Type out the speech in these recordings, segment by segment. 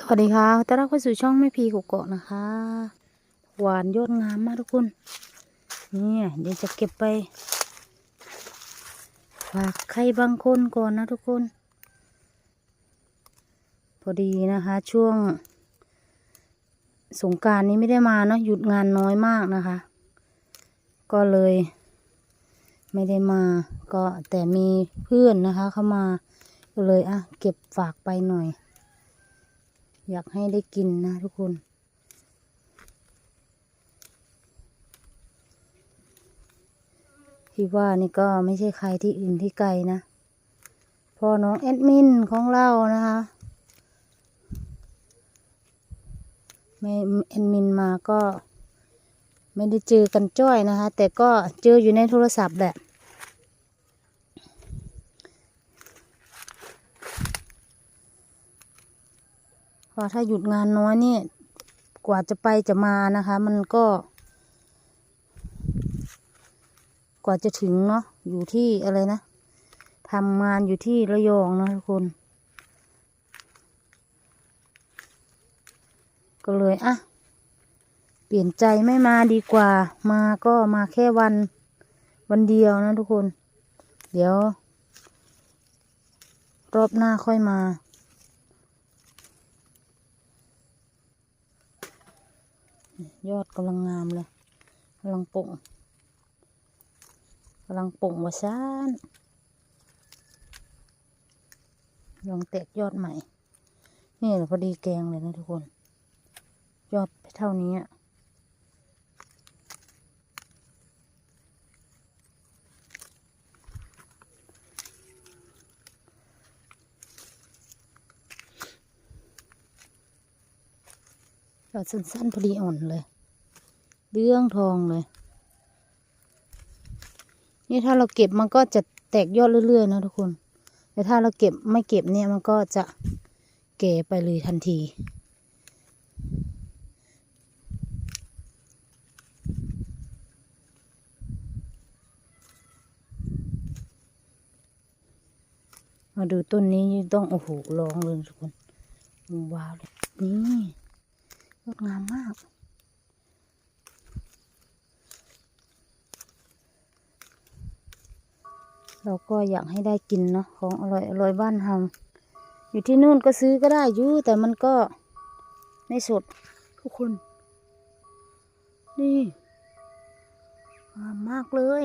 สวัสดีค่ะต้อนรับเข้าสู่ช่องแม่พีกุกเกาะนะคะ หวานยอดงามมากทุกคน เนี่ยเดี๋ยวจะเก็บไป ฝากใครบางคนก่อนนะทุกคน พอดีนะคะ ช่วง สงการนี้ไม่ได้มาเนาะหยุดงานน้อยมากนะคะ ก็เลย ไม่ได้มา ก็แต่มีเพื่อนนะคะ เข้ามาก็เลยอะเก็บฝากไปหน่อย อยากให้ได้กินนะทุกคน ที่ว่านี่ก็ไม่ใช่ใครที่อื่นที่ไกลนะพ่อน้องแอดมินของเรานะคะไม่แอดมินมาก็ ไม่ได้เจอกันจ้อยนะคะ แต่ก็เจออยู่ในโทรศัพท์แหละ พราถ้าหยุดงานน้อยนี่กว่าจะไปจะมานะคะ มันก็ กว่าจะถึงเนาะอยู่ที่อะไรนะทำงานอยู่ที่ระยองนะทุกคน ก็เลยอะเปลี่ยนใจไม่มาดีกว่า มาก็มาแค่วันวันเดียวนะทุกคน เดี๋ยว รอบหน้าค่อยมา ยอดกำลังงามเลยกำลังป่งกำลังป่งวาซ่านลองแตกยอดใหม่ นี่แหละพอดีแกงเลยนะทุกคน ยอดเท่านี้ อะยอดสั้นๆพอดีอ่อนเลย เรื่องทองเลย นี่ถ้าเราเก็บมันก็จะแตกยอดเรื่อยๆนะทุกคน แต่ถ้าเราเก็บไม่เก็บเนี่ยมันก็จะแก่ไปเลยทันที มาดูต้นนี้ต้องโอ้โหร้องเลยทุกคนว้าวเลยนี่ ดงามมาก เราก็อยากให้ได้กินเนาะของอร่อยอร่อยบ้านเฮาอยู่ที่นู่นก็ซื้อก็ได้อยู่แต่มันก็ไม่สดทุกคน นี่งามมากเลย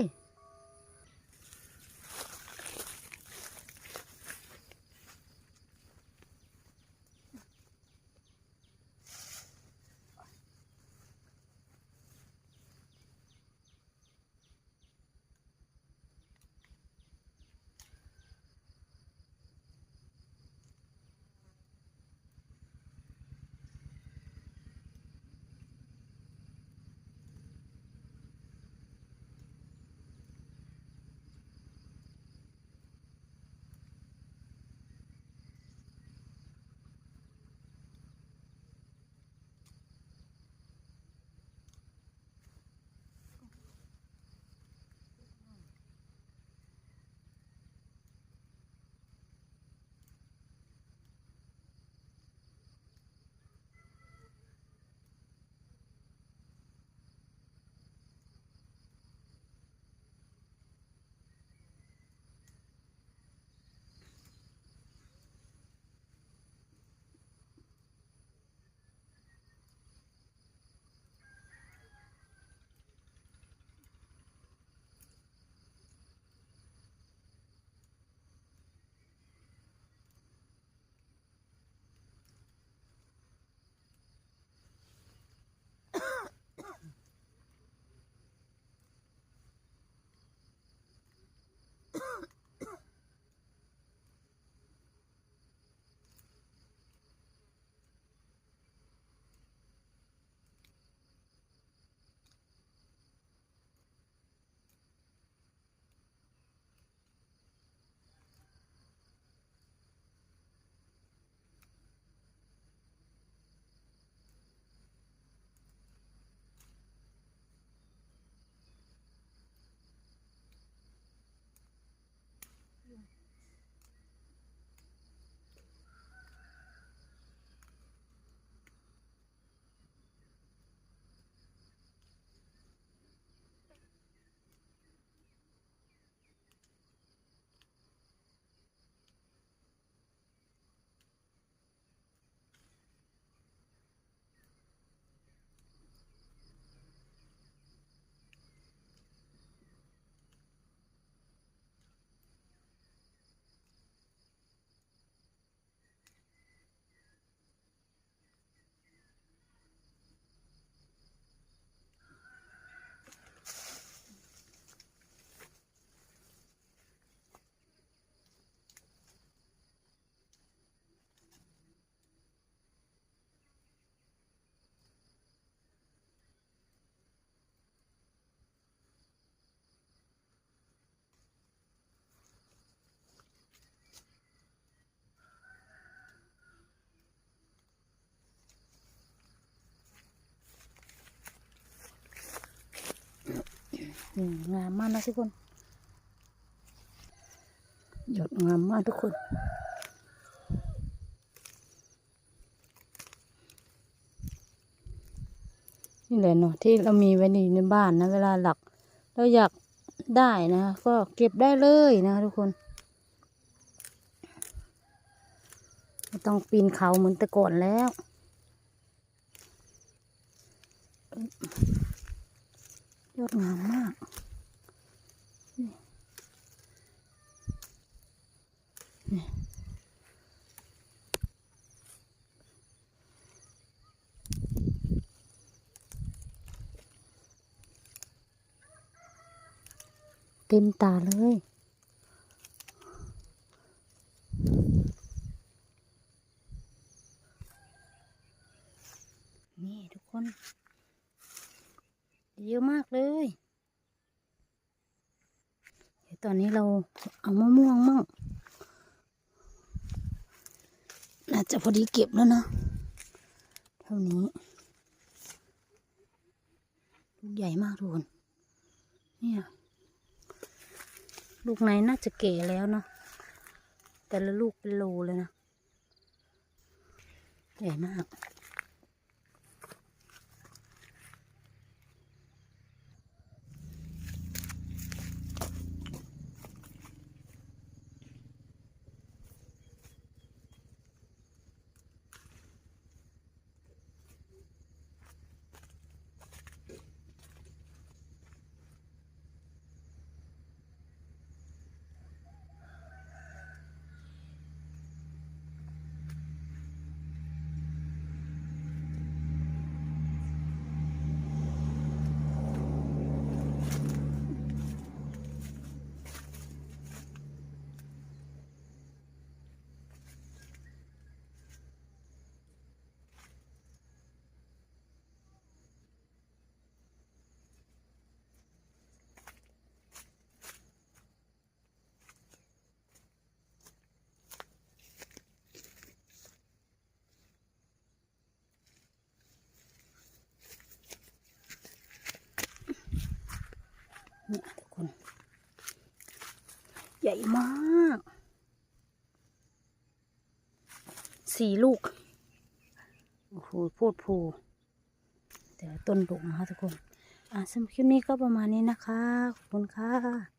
งามมากนะทุกคนหยดงามมากทุกคน นี่แหละเนาะที่เรามีไว้ในบ้านนะ เวลาหลัก เราอยากได้นะ ก็เก็บได้เลยนะทุกคนไม่ต้องปีนเขาเหมือนแต่ก่อนแล้ว ยอดงามมากเต็มตาเลยนี่ทุกคน เยอะมากเลยเดี๋ยวตอนนี้เราเอามะม่วงมั่งน่าจะพอดีเก็บแล้วนะเท่านี้ลูกใหญ่มากทุกคนเนี่ยลูกไหนน่าจะเก๋แล้วเนาะแต่ละลูกเป็นโลเลยนะใหญ่มาก ใหญ่มาก สี่ลูก โอ้โหพูดพูแต่ต้นดุนะคะทุกคน อะสำหรับคลิปนี้ก็ประมาณนี้นะคะ ขอบคุณค่ะ